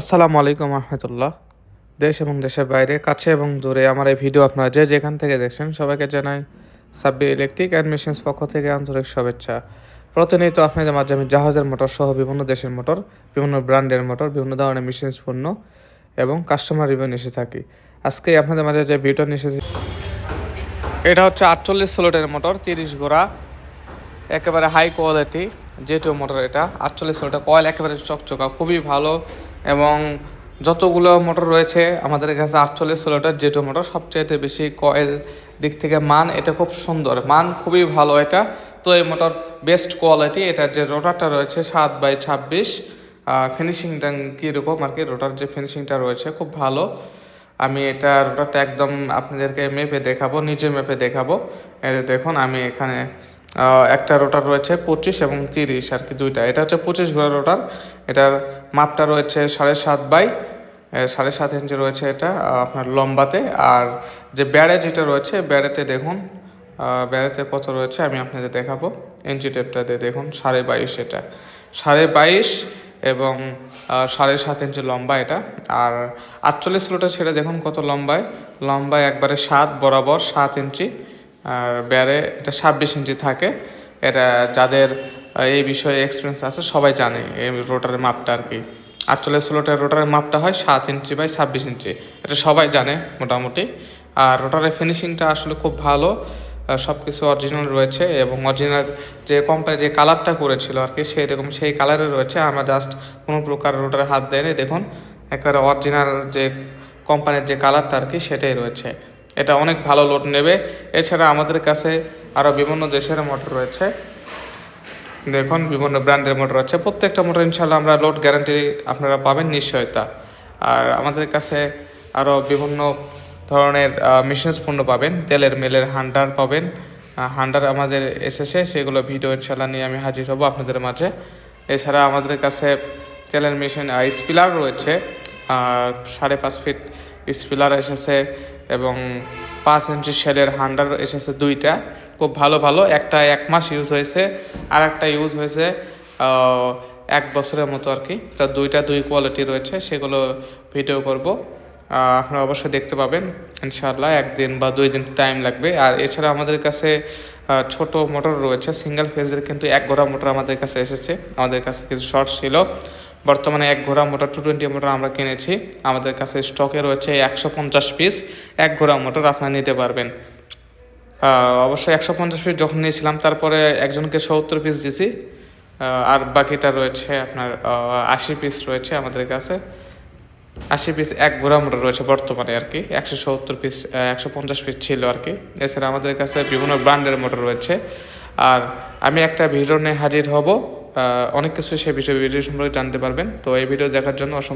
আসসালামু আলাইকুম রহমতুল্লাহ। দেশ এবং দেশের বাইরে, কাছে এবং দূরে আমার এই ভিডিও আপনারা যে যেখান থেকে দেখছেন সবাইকে জানাই সাব্বি ইলেকট্রিক অ্যান্ড মেশিনস পক্ষ থেকে আন্তরিক শুভেচ্ছা। প্রতিনিয়ত আপনাদের মাঝে আমি জাহাজের মোটর সহ বিভিন্ন দেশের মোটর, বিভিন্ন ব্র্যান্ডের মোটর, বিভিন্ন ধরনের মেশিনস পণ্য এবং কাস্টমার রিভিউ এসে থাকি। আজকে আপনাদের মাঝে যে ভিডিও নিয়ে এসেছি, এটা হচ্ছে আটচল্লিশ সোলোটের মোটর, তিরিশ গোড়া, একেবারে হাই কোয়ালিটি যেটিও মোটর এটা, আটচল্লিশ ওটা কয়েল, একেবারে চকচকা, খুবই ভালো এবং যতগুলো মোটর রয়েছে, আমাদের কাছে আটচল্লিশ ষোলোটার জেটো মোটর সবচেয়ে বেশি কয়েল দিক থেকে মান, এটা খুব সুন্দর। মান খুবই ভালো এটা। তো এই মোটর বেস্ট কোয়ালিটি এটার যে রোটারটা রয়েছে সাত বাই ছাব্বিশ ফিনিশিংটা কীরকম আর কি রোটার যে ফিনিশিংটা রয়েছে খুব ভালো। আমি এটা রোটারটা একদম আপনাদেরকে মেপে দেখাবো নিচে মেপে দেখাবো। দেখুন, আমি এখানে একটা রোটার রয়েছে পঁচিশ এবং তিরিশ আর কি দুইটা। এটা হচ্ছে পঁচিশ ঘোড়া রোটার এটার মাপটা রয়েছে সাড়ে সাত বাই সাড়ে সাত ইঞ্চি রয়েছে এটা আপনার লম্বাতে। আর যে ব্যাড়ে যেটা রয়েছে ব্যাড়েতে দেখুন ব্যাড়েতে কত রয়েছে আমি আপনাদের দেখাবো। ইঞ্চি টেপটাতে দেখুন, সাড়ে বাইশ এটা। সাড়ে বাইশ এবং সাড়ে সাত ইঞ্চি লম্বা এটা। আর আটচল্লিশ কিলোটা ছেড়ে দেখুন কত লম্বায়। লম্বায় একবারে সাত বরাবর সাত ইঞ্চি। আর ব্যারে এটা ছাব্বিশ ইঞ্চি থাকে। এটা যাদের এই বিষয়ে এক্সপিরিয়েন্স আছে, সবাই জানে এই রোটারের মাপটা আর কি। আটচল্লিশ ষোলোটার রোটারের মাপটা হয় সাত ইঞ্চি বাই ছাব্বিশ ইঞ্চি। এটা সবাই জানে মোটামুটি। আর রোটারের ফিনিশিংটা আসলে খুব ভালো সব কিছু অরিজিনাল রয়েছে এবং অরিজিনাল যে কোম্পানি যে কালারটা করেছিল আর কি সেই রকম সেই কালারে রয়েছে। আমরা জাস্ট কোনো প্রকার রোটারে হাত দেয়নি। দেখুন, একবারে অরিজিনাল যে কোম্পানির যে কালারটা আর কি, সেটাই রয়েছে। এটা অনেক ভালো লোড নেবে। এছাড়া আমাদের কাছে আরও বিভিন্ন দেশের মোটর রয়েছে। দেখুন, বিভিন্ন ব্র্যান্ডের মোটর আছে। প্রত্যেকটা মোটর ইনশাল্লাহ আমরা লোড গ্যারান্টি আপনারা পাবেন নিশ্চয়তা। আর আমাদের কাছে আরও বিভিন্ন ধরনের মেশিনস পণ্য পাবেন। তেলের মেলের হান্ডার পাবেন। হান্ডার আমাদের এসেছে, সেগুলো ভিডিও ইনশাল্লাহ নিয়ে আমি হাজির হব আপনাদের মাঝে। এছাড়া আমাদের কাছে তেলের মেশিন স্পিলার রয়েছে। সাড়ে পাঁচ ফিট স্পিলার এসেছে। এবং পাঁচ ইঞ্চি শেলের হান্ডার এসেছে দুইটা। খুব ভালো ভালো। একটা এক মাস ইউজ হয়েছে আর একটা ইউজ হয়েছে এক বছরের মতো আর কি। তো দুইটা দুই কোয়ালিটি রয়েছে, সেগুলো ভিডিও করব। আপনারা অবশ্যই দেখতে পাবেন, ইনশাআল্লাহ। একদিন বা দুই দিন টাইম লাগবে। আর এছাড়া আমাদের কাছে ছোট মোটর রয়েছে সিঙ্গেল ফেজের কিন্তু এক ঘোড়া মোটর আমাদের কাছে এসেছে। আমাদের কাছে কিছু শর্ট ছিল। বর্তমানে এক ঘোড়া মোটর টু টোয়েন্টি মোটর আমরা কিনেছি। আমাদের কাছে স্টকে রয়েছে একশো পঞ্চাশ পিস এক ঘোড়া মোটর আপনারা নিতে পারবেন। অবশ্যই একশো পঞ্চাশ পিস যখন নিয়েছিলাম, তারপরে একজনকে সত্তর পিস দিছি। আর বাকিটা রয়েছে আপনার আশি পিস রয়েছে আমাদের কাছে। আশি পিস এক গোড়া মোটর রয়েছে বর্তমানে আর কি, একশো সত্তর পিস একশো পঞ্চাশ পিস ছিল আর কি। এছাড়া আমাদের কাছে বিভিন্ন ব্র্যান্ডের মোটর রয়েছে। আর আমি একটা ভিডিও নিয়ে হাজির হব। অনেক কিছু সেই বিষয়ে ভিডিও সম্পর্কে জানতে পারবেন। তো এই ভিডিও দেখার জন্য অসংখ্য